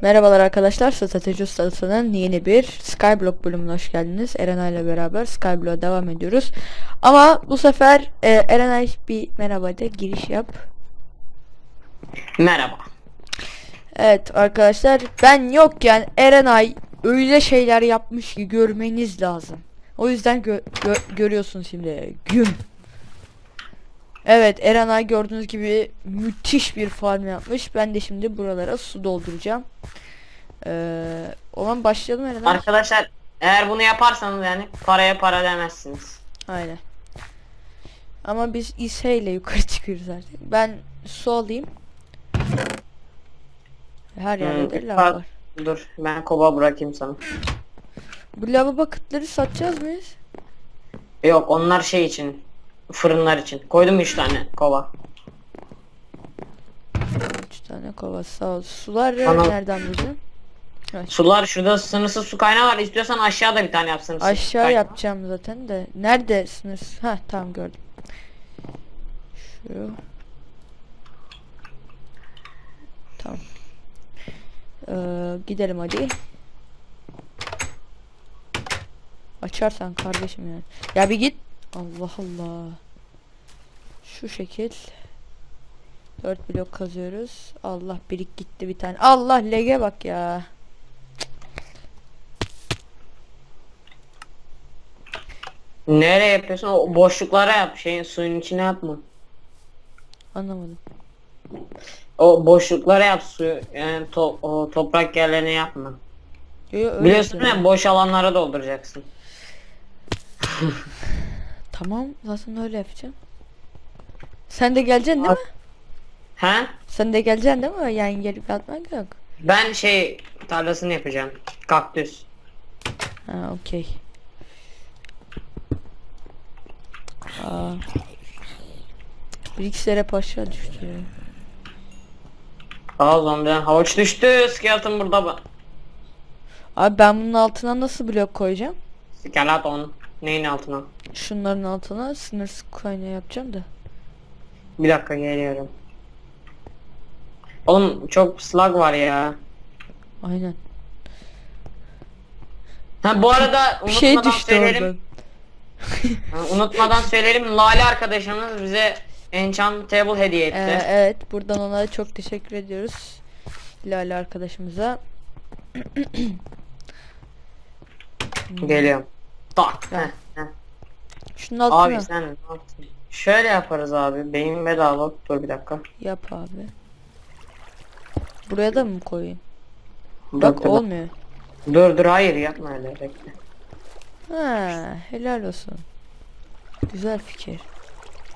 Merhabalar arkadaşlar, Strateji Ustası'nın yeni bir Skyblock bölümüne hoş geldiniz. Erenay ile beraber Skyblock'a devam ediyoruz. Ama bu sefer e, Erenay bir merhaba de giriş yap. Merhaba. Evet arkadaşlar ben yokken Erenay öyle şeyler yapmış ki görmeniz lazım. O yüzden gö- gö- görüyorsunuz şimdi gün. Evet Erenay gördüğünüz gibi müthiş bir farm yapmış. Ben de şimdi buralara su dolduracağım. Ee, o zaman başlayalım Erenay. Arkadaşlar eğer bunu yaparsanız yani paraya para demezsiniz. Aynen. Ama biz İse ile yukarı çıkıyoruz artık. Ben su alayım. Her yerde Hmm, lav var. Dur ben kova bırakayım sana. Bu lava bucket'ları satacağız mıyız? Yok onlar şey için. Fırınlar için. Koydum 3 tane kova. 3 tane kova sağ ol. Sular Bana- nereden bulacağım? Sular şurada sınırsız su kaynağı var. İstiyorsan aşağıda bir tane yap sınırsız su Aşağı kaynağı. yapacağım zaten de. Nerede sınırsız? Ha tamam gördüm. Şu. Tamam. Ee, gidelim hadi. Açarsan kardeşim yani. Ya bir git. Allah Allah. Şu şekil. 4 blok kazıyoruz. Allah birik gitti bir tane. Allah lege bak ya. Nereye yapıyorsun? O boşluklara yap. Şeyin suyun içine yapma. Anlamadım. O boşluklara yap suyu. Yani to- o toprak yerlerine yapma. Yo, Biliyorsun ya boş alanlara dolduracaksın. Tamam zaten öyle yapacağım. Sen de geleceksin değil mi? He? Sen de geleceksin değil mi? Yani gelip atmak yok. Ben şey tarlasını yapacağım. Kaktüs. Ha okey. Aa. Bilgisayara aşağı düştü ya. Aa zombiden havuç düştü. Skeleton burada bak. Abi ben bunun altına nasıl blok koyacağım? Skeleton. Neyin altına? Şunların altına sınırsız kaynağı yapacağım da. Bir dakika geliyorum. Oğlum çok slug var ya. Aynen. Ha bu arada Bir şey unutmadan düştü söyleyelim. oradan. Ha, unutmadan söyleyelim. Lale arkadaşımız bize enchant table hediye etti. Ee, evet buradan ona çok teşekkür ediyoruz. Lale arkadaşımıza. Geliyorum. Tak. Heh, heh. Abi sen ne yaptın? Şöyle yaparız abi. Benim bedava. Dur bir dakika. yap abi. Buraya da mı koyayım? Dur, Bak dur, olmuyor. Dur dur hayır yapma öyle bekle. Ha, helal olsun. Güzel fikir.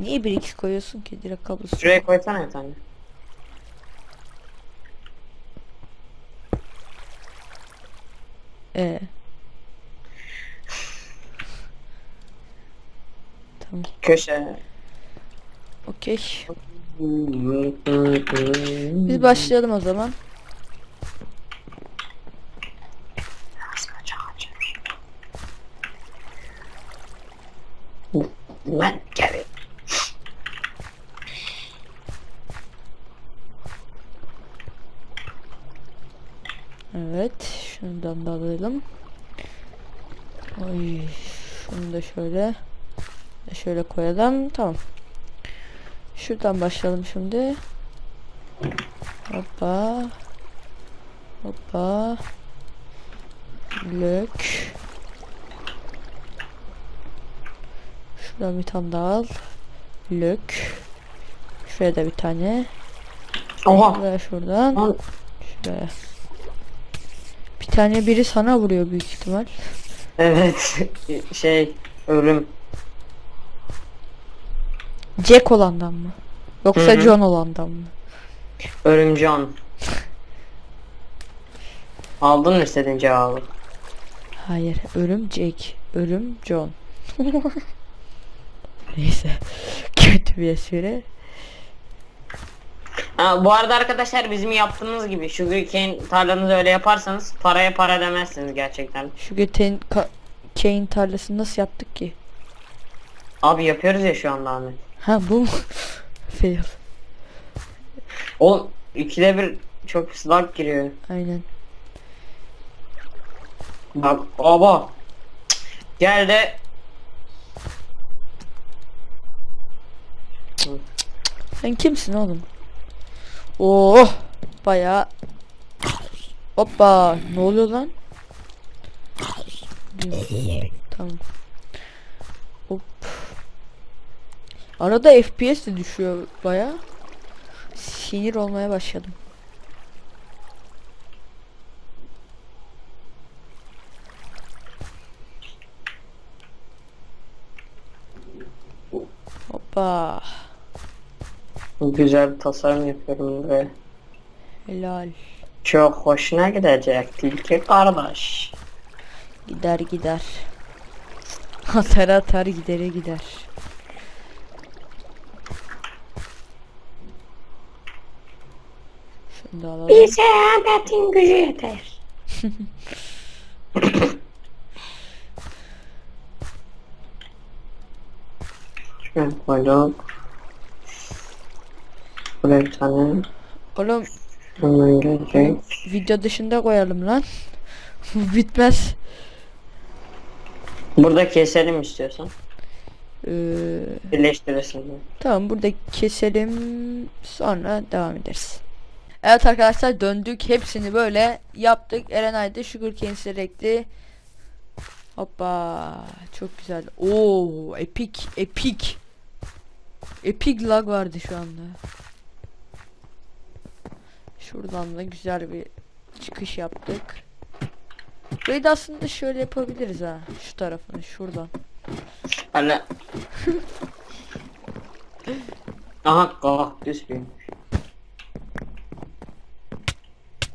Niye bir x koyuyorsun ki direkt kablosu? Şuraya koysana bir tane. Ee. Tamam. Köşe. Okey. Biz başlayalım o zaman. Ben gel. Evet. Şundan da alalım. Oy. Şunu da şöyle. Şöyle koyalım. Tamam. Şuradan başlayalım şimdi. Hoppa. Hoppa. Lök. Şuradan bir tane daha al. Lök. Şuraya da bir tane. Oha. Ve şuradan. Şuraya. Bir tane biri sana vuruyor büyük ihtimal. Evet. şey ölüm. Jack olandan mı? Yoksa Hı hı. John olandan mı? Örümcan. Aldın mı istediğin cevabı? Hayır. Ölüm Jack. Ölüm John. Neyse. Kötü bir espri. Ha, bu arada arkadaşlar bizim yaptığımız gibi şu cane tarlanızı öyle yaparsanız paraya para demezsiniz gerçekten. Şu Kane tarlasını nasıl yaptık ki? Abi yapıyoruz ya şu anda Ahmet. Ha bu mu? Fail. O ikide bir çok slag giriyor. Aynen. Bak baba. Gel de Sen kimsin oğlum? Oh bayağı Hoppa ne oluyor lan? Tamam. Arada FPS de düşüyor bayağı. Sinir olmaya başladım. Hoppa. güzel bir tasarım yapıyorum buraya. Helal. Çok hoşuna gidecek tilki kardeş. Gider gider. Atar atar gidere gider. Bize Ahmet'in gücü yeter. Şöyle koyduk. Buraya bir tane Oğlum hemen gelecek. video dışında koyalım lan. Bitmez. Burada keselim istiyorsan. Ee, Birleştirirsin. tamam burada keselim sonra devam ederiz. Evet arkadaşlar döndük hepsini böyle yaptık. Eren Ayda Sugarcane Select'i Hoppa çok güzel. Oo epic epic. Epic lag vardı şu anda. Şuradan da güzel bir çıkış yaptık. Burayı da aslında şöyle yapabiliriz ha. Şu tarafını şuradan. Hani Aha kaktüs büyümüş.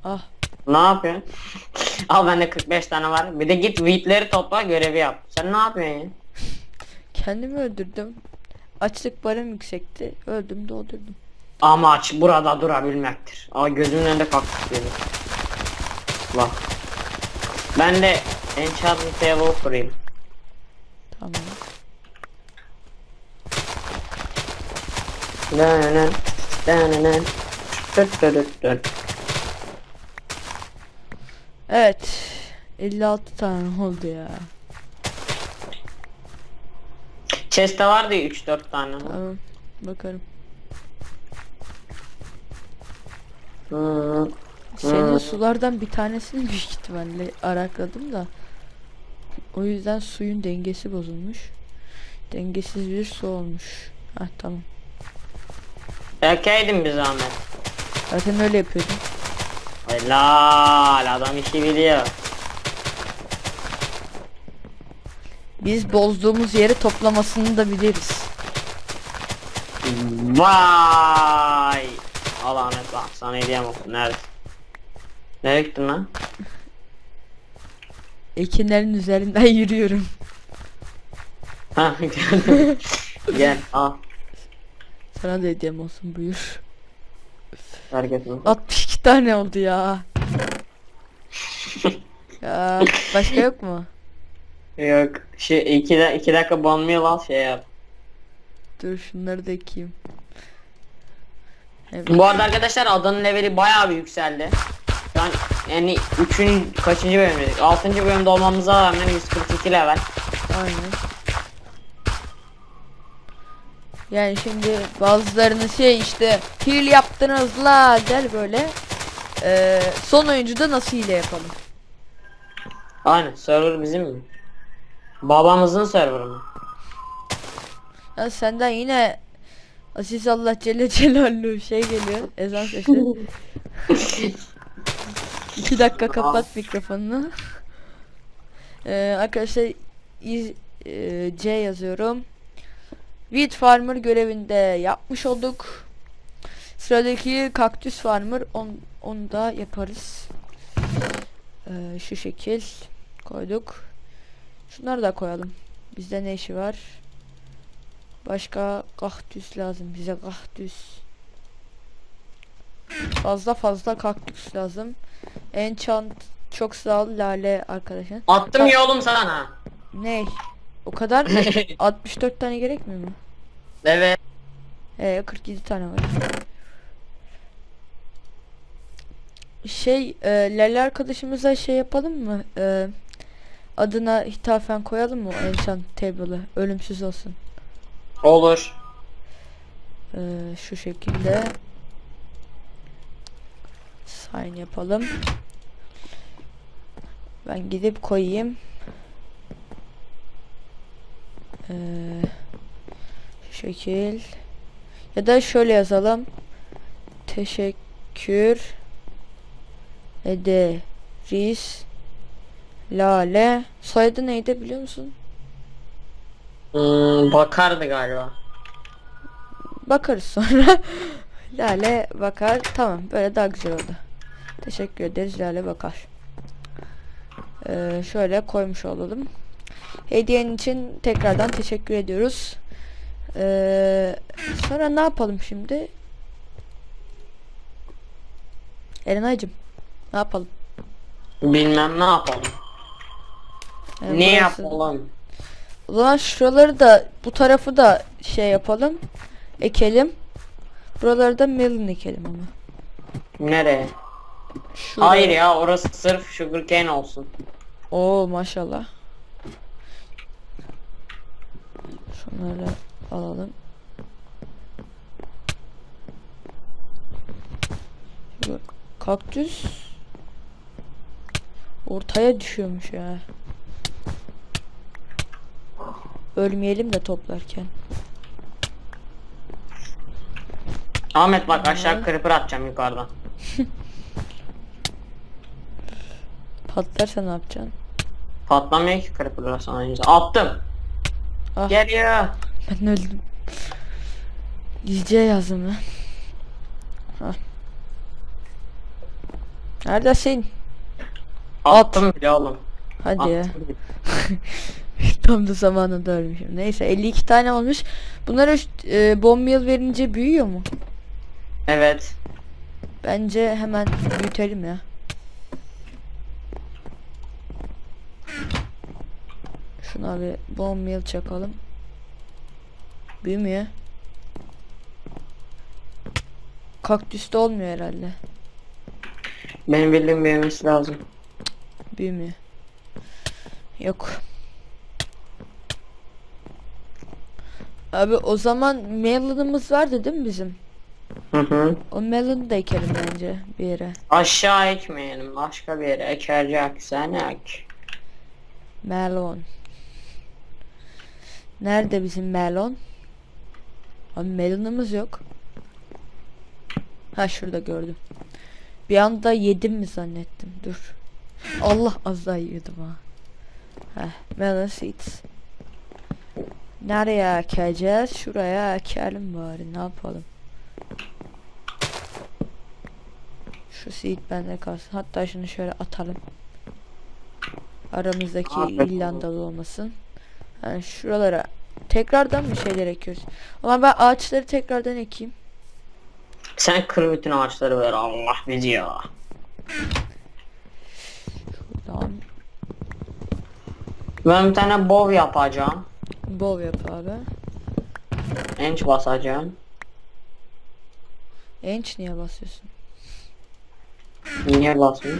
Ah Ne yapıyorsun? Al bende 45 tane var. Bir de git wheatleri topla görevi yap. Sen ne yapıyorsun ya? kendimi öldürdüm. Açlık barım yüksekti. Öldüm doldurdum. Amaç burada durabilmektir. Aa gözümün önünde kaktüs geliyor. Bak. Ben de enchantment table kurayım. Tamam. Dıt dıt dıt dıt. Evet. 56 tane oldu ya. Chest'te vardı ya 3-4 tane. Tamam. Bakarım. Senin Hmm. sulardan bir tanesini büyük ihtimalle arakladım da. O yüzden suyun dengesi bozulmuş. Dengesiz bir su olmuş. Hah tamam. Erkeydin bir zahmet. Zaten öyle yapıyordum. Helal adam işi biliyor. Biz bozduğumuz yeri toplamasını da biliriz. Vay. Al Ahmet bak sana hediyem olsun. Nerede? Nereye gittin lan? Ekinlerin üzerinden yürüyorum. Ha geldim. Gel al. Sana da hediyem olsun buyur. Hareket mi? 62 tane oldu ya. ya başka yok mu? Yok. Şu iki, da, iki dakika banmıyor al şey yap. Dur şunları da ekeyim. Evet. Bu arada arkadaşlar adanın leveli bayağı bir yükseldi. Şu an yani 3'ün kaçıncı bölümdedik? 6. bölümde olmamıza rağmen 142 level. Aynen. Yani şimdi bazılarını şey işte hile yaptınız la der böyle. Ee, son oyuncuda nasıl hile yapalım? Aynen server bizim mi? Babamızın serverı mı? Ya senden yine Aziz Allah Celle Celaluhu şey geliyor. Ezan sesi. İki dakika kapat mikrofonunu. Ee, arkadaşlar iz, e, C yazıyorum. Wheat Farmer görevinde yapmış olduk. Sıradaki Kaktüs Farmer on, onu da yaparız. Ee, şu şekil koyduk. Şunları da koyalım. Bizde ne işi var? Başka kaktüs lazım bize kaktüs. Fazla fazla kaktüs lazım. Enchant çok sağ ol lale arkadaşlar. Attım ya oğlum sana. Ne? O kadar 64 tane gerekmiyor mu? evet. Ee 47 tane var. Şey e, Lale arkadaşımıza şey yapalım mı? E, adına hitafen koyalım mı o enchant table'ı? Ölümsüz olsun. Olur. E, şu şekilde sign yapalım. Ben gidip koyayım. E, şu şekil. Ya da şöyle yazalım. Teşekkür ederiz. Lale. Soyadı neydi biliyor musun? Hmm, bakardı galiba. Bakarız sonra. Lale bakar. Tamam böyle daha güzel oldu. Teşekkür ederiz Lale bakar. Ee, şöyle koymuş olalım. Hediyen için tekrardan teşekkür ediyoruz. Ee, sonra ne yapalım şimdi? Erenay'cım ne yapalım? Bilmem ne yapalım. Yani ne burası- yapalım? O zaman şuraları da bu tarafı da şey yapalım. Ekelim. Buraları da melon ekelim ama. Nereye? Şuraya- Hayır ya orası sırf sugarcane olsun. Oo maşallah. Şunları alalım. Kaktüs ortaya düşüyormuş ya. Ölmeyelim de toplarken. Ahmet bak aşağı creeper atacağım yukarıdan. Patlarsa ne yapacaksın? Patlamıyor ki creeper'lar sana. Attım. Ah. Geliyor. Ben öldüm. Gizlice yazdım lan. Hah. Neredesin? Attım bile oğlum. Hadi ya. Attım bile. Tam da zamanında ölmüşüm. Neyse 52 tane olmuş. Bunlara e, bomb meal verince büyüyor mu? Evet. Bence hemen büyütelim ya. Şuna bir bomb meal çakalım. Büyümüyor. Kaktüste olmuyor herhalde. Benim bildiğim büyümesi lazım. Büyümüyor. Yok. Abi o zaman melon'ımız vardı değil mi bizim? Hı hı. O melon'u da ekelim bence bir yere. Aşağı ekmeyelim. Başka bir yere ekerecek sen ek. Melon. Nerede bizim melon? Abi melonumuz yok. Ha şurada gördüm. Bir anda yedim mi zannettim. Dur. Allah az daha yiyordum ha. Heh, melon seeds. Nereye ekeceğiz? Şuraya ekelim bari. Ne yapalım? Şu seed bende kalsın. Hatta şunu şöyle atalım. Aramızdaki. İrlandalı olmasın. Yani şuralara tekrardan mı şeyler ekiyoruz? Ama ben ağaçları tekrardan ekeyim. Sen kır bütün ağaçları ver Allah bizi ya. Tamam. Ben bir tane bow yapacağım. Bol yap abi. Enç basacağım. Enç niye basıyorsun? Niye basmıyor?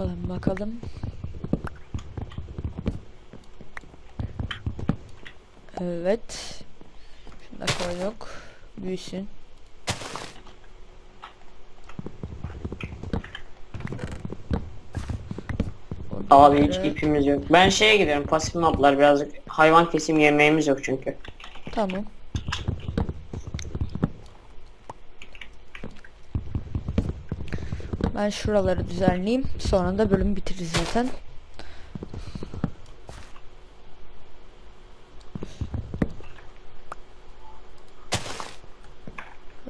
Bakalım bakalım. Evet. Şunu da koyduk. Büyüsün. Abi hiç ipimiz yok. Ben şeye gidiyorum pasif moblar birazcık hayvan kesim yemeğimiz yok çünkü. Tamam. Ben şuraları düzenleyeyim. Sonra da bölüm bitiririz zaten.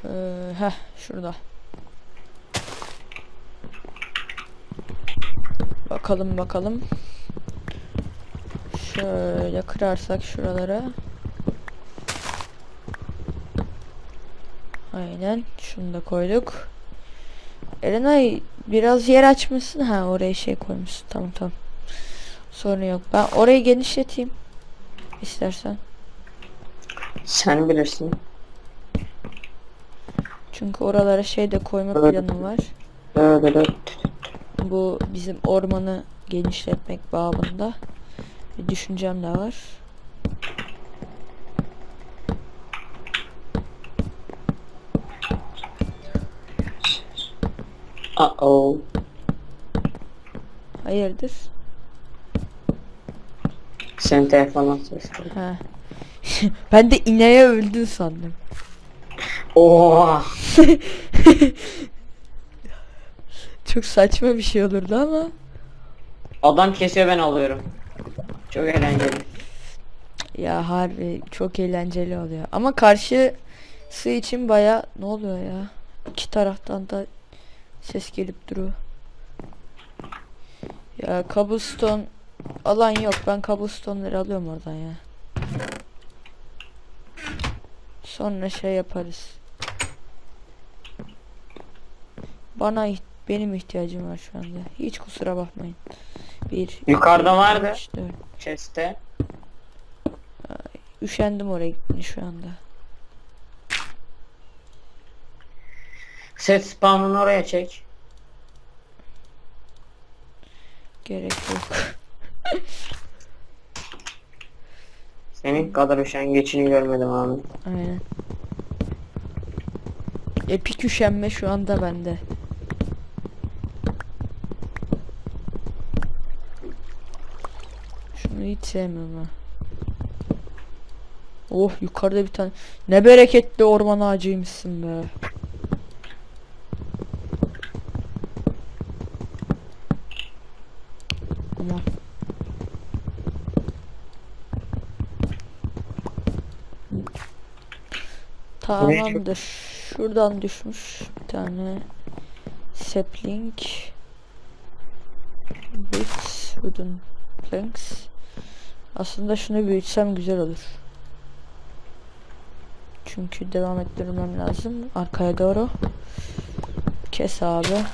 Ee, heh, şurada. Bakalım bakalım. Şöyle kırarsak şuralara. Aynen. Şunu da koyduk. Erenay biraz yer açmışsın. Ha oraya şey koymuşsun. Tamam tamam. Sorun yok. Ben orayı genişleteyim. İstersen. Sen bilirsin. Çünkü oralara şey de koyma Evet. planım var. Öyle de. Bu bizim ormanı genişletmek babında bir düşüncem de var. Uh oh. Hayırdır? Senin telefonun ses. Ha. ben de ineğe öldün sandım. Oha. Çok saçma bir şey olurdu ama. Adam kesiyor ben alıyorum. Çok eğlenceli. Ya harbi çok eğlenceli oluyor. Ama karşısı için baya ne oluyor ya? İki taraftan da ses gelip duruyor. Ya cobblestone alan yok. Ben cobblestone'ları alıyorum oradan ya. Sonra şey yaparız. Bana benim ihtiyacım var şu anda. Hiç kusura bakmayın. Bir, Yukarıda iki, vardı. üç, dört. Chest'te. Üşendim oraya gitmeye şu anda. Set spawn'ını oraya çek. Gerek yok. Senin kadar üşengeçini görmedim abi. Aynen. Epik üşenme şu anda bende. Şunu hiç sevmiyorum ha. Oh yukarıda bir tane. Ne bereketli orman ağacıymışsın be. Tamamdır. Şuradan düşmüş bir tane sapling with wooden planks. Aslında şunu büyütsem güzel olur. Çünkü devam ettirmem lazım. Arkaya doğru. Kes abi.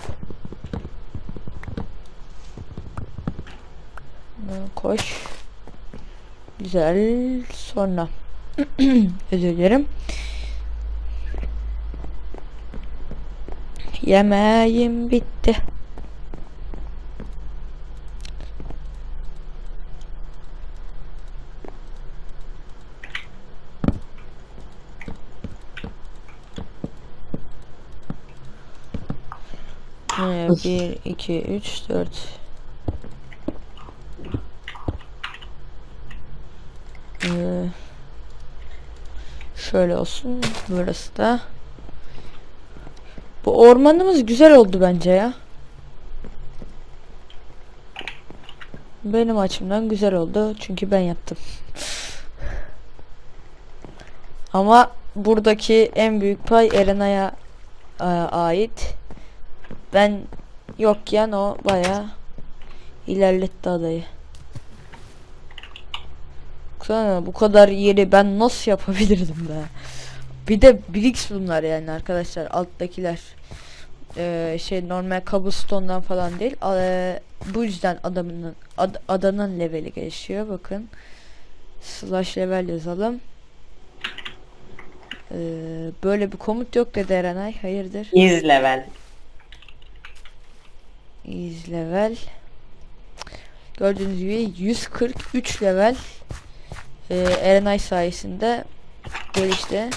Koş. Güzel. Sonra. Özür dilerim. Yemeğim bitti. Ee, bir, iki, üç, dört. Ee, şöyle olsun. Burası da. Bu ormanımız güzel oldu bence ya. Benim açımdan güzel oldu. Çünkü ben yaptım. Ama buradaki en büyük pay Erena'ya e, ait. Ben yokken o baya ilerletti adayı. Baksana bu kadar yeri ben nasıl yapabilirdim be. Bir de Blix bunlar yani arkadaşlar alttakiler. Ee, şey normal cobblestone'dan falan değil. Ee, bu yüzden adamının ad- adanın leveli gelişiyor bakın. Slash level yazalım. Ee, böyle bir komut yok dedi Erenay. Hayırdır? Iz level. Is level. Gördüğünüz gibi 143 level. Ee, Erenay sayesinde gelişti.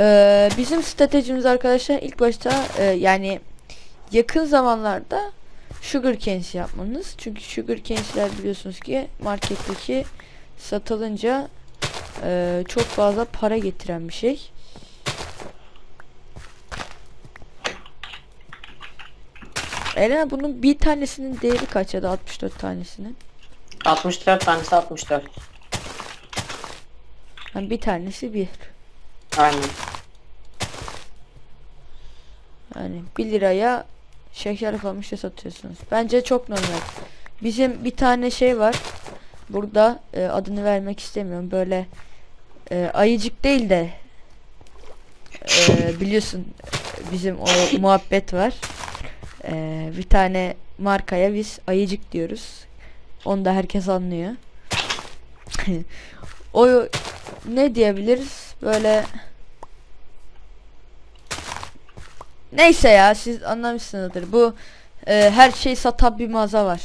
Ee, bizim stratejimiz arkadaşlar ilk başta e, yani yakın zamanlarda sugar canes yapmanız. Çünkü sugar canes'ler biliyorsunuz ki marketteki satılınca e, çok fazla para getiren bir şey. Eren bunun bir tanesinin değeri kaç ya da 64 tanesinin? 64 tanesi 64. Yani bir tanesi bir. Aynen. Yani 1 liraya şeker falan işte satıyorsunuz. Bence çok normal. Bizim bir tane şey var. Burada e, adını vermek istemiyorum. Böyle e, ayıcık değil de e, biliyorsun bizim o muhabbet var. Ee, bir tane markaya biz ayıcık diyoruz. Onu da herkes anlıyor. o ne diyebiliriz? Böyle Neyse ya siz anlamışsınızdır. Bu e, her şeyi satan bir mağaza var.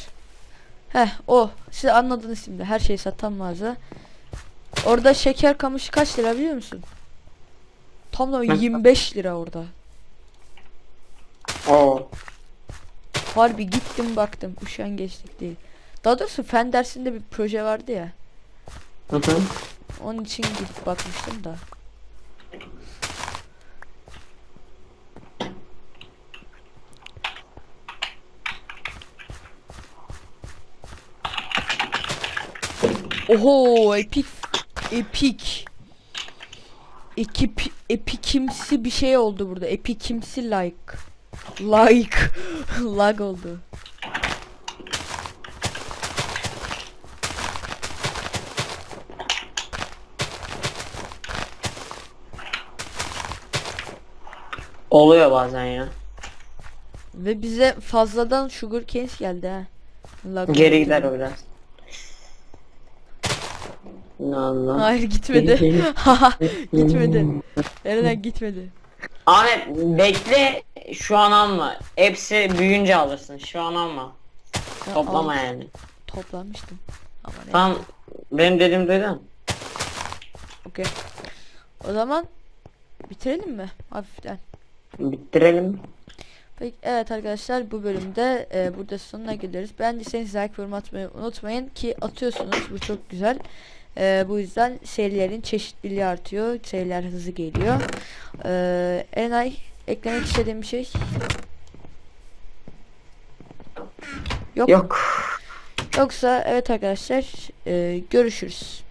Heh o. Siz anladınız şimdi. Her şeyi satan mağaza. Orada şeker kamışı kaç lira biliyor musun? Tam da 25 lira orada. Oo. Harbi gittim baktım. Uşan geçtik değil. Daha doğrusu fen dersinde bir proje vardı ya. Hı hı. Onun için gidip bakmıştım da. Oho epik epik Ekip epikimsi bir şey oldu burada. Epikimsi like. Like. Lag oldu. Oluyor bazen ya. Ve bize fazladan sugar canes geldi ha. Lag Geri oldu. gider o biraz. Allah. Hayır gitmedi. Gitmedi. Nereden gitmedi? Ahmet bekle şu an alma. Hepsi büyüyünce alırsın. Şu an alma. Ya, Toplama al- yani. Toplamıştım. Ama ne? Tamam. Benim dediğimi duydun. Okey. O zaman bitirelim mi? Hafiften. Bitirelim. Peki evet arkadaşlar bu bölümde e, burada sonuna geliyoruz. Beğendiyseniz like yorum atmayı unutmayın ki atıyorsunuz bu çok güzel. E, bu yüzden serilerin çeşitliliği artıyor. Seriler hızlı geliyor. E, Enay eklemek istediğim bir şey? Yok. Yok. Yoksa evet arkadaşlar e, görüşürüz.